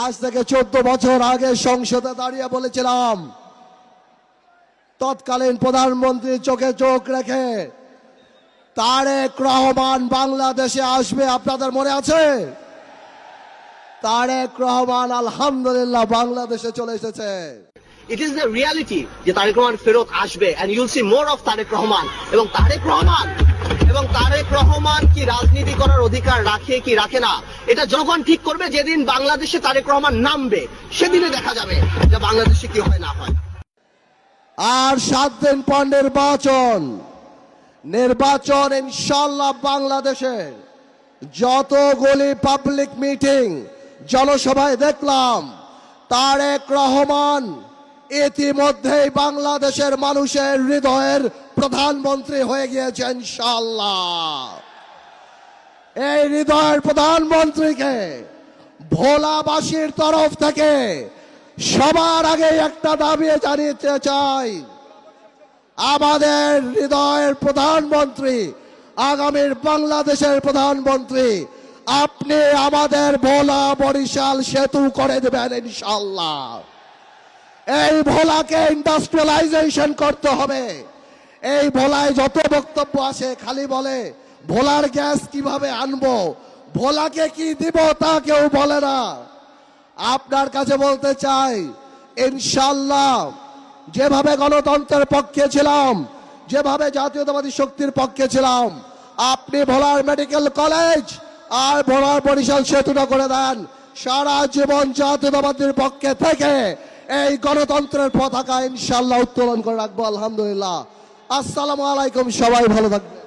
আজ থেকে চোদ্দ বছর আগে সংসদে দাঁড়িয়ে বলেছিলাম, তৎকালীন প্রধানমন্ত্রী চোখে চোখ রেখে তারেক রহমান বাংলাদেশে আসবে, আপনাদের মনে আছে? তারেক রহমান আলহামদুলিল্লাহ বাংলাদেশে চলে এসেছে। ইট ইজ দ্য রিয়ালিটি যে তারেক রহমান ফেরত আসবে and you'll see more of Tarique Rahman, এবং তারেক রহমান, এবং তারেক রহমান কি রাজনীতি অধিকার রাখে কি রাখে না, এটা জনগণ ঠিক করবে যেদিন বাংলাদেশে তারেক রহমান নামবে, সেদিনে দেখা যাবে যে বাংলাদেশে কি হয় না হয়। আর সাত দিন পর নির্বাচন নির্বাচন ইনশাল্লাহ বাংলাদেশের যতগুলি পাবলিক মিটিং জনসভায় দেখলাম, তারেক রহমান ইতিমধ্যেই বাংলাদেশের মানুষের হৃদয়ের প্রধানমন্ত্রী হয়ে গিয়েছেন ইনশাল্লাহ এই হৃদয়ের প্রধানমন্ত্রীকে ভোলাবাসীর তরফ থেকে সবার আগে একটা দাবি জানিয়ে চাই। আমাদের হৃদয়ের প্রধানমন্ত্রী, আগামীর বাংলাদেশের প্রধানমন্ত্রী, আপনি আমাদের ভোলা বরিশাল সেতু করে দেবেন ইনশাল্লাহ এই ভোলাকে ইন্ডাস্ট্রিয়ালাইজেশন করতে হবে। এই ভোলায় যত বক্তব্য আছে খালি বলে ভোলার গ্যাস কীভাবে আনব? ভোলাকে কি দিব তা কেউ বলে না। আপনার কাছে বলতে চাই ইনশাল্লাহ যেভাবে গণতন্ত্রের পক্ষে ছিলাম, যেভাবে জাতীয়তাবাদী শক্তির পক্ষে ছিলাম, আপনি ভোলার মেডিকেল কলেজ আর ভোলার বরিশাল সেতুটা করে দেন। সারা জীবন জাতীয়তাবাদীর পক্ষে থেকে এই গণতন্ত্রের পতাকা ইনশাল্লাহ উত্তোলন করে রাখব, আলহামদুলিল্লাহ। আসসালামু আলাইকুম, সবাই ভালো থাকবে